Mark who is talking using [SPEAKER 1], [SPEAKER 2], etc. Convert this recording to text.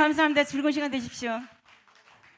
[SPEAKER 1] 감사합니다. 즐거운 시간 되십시오.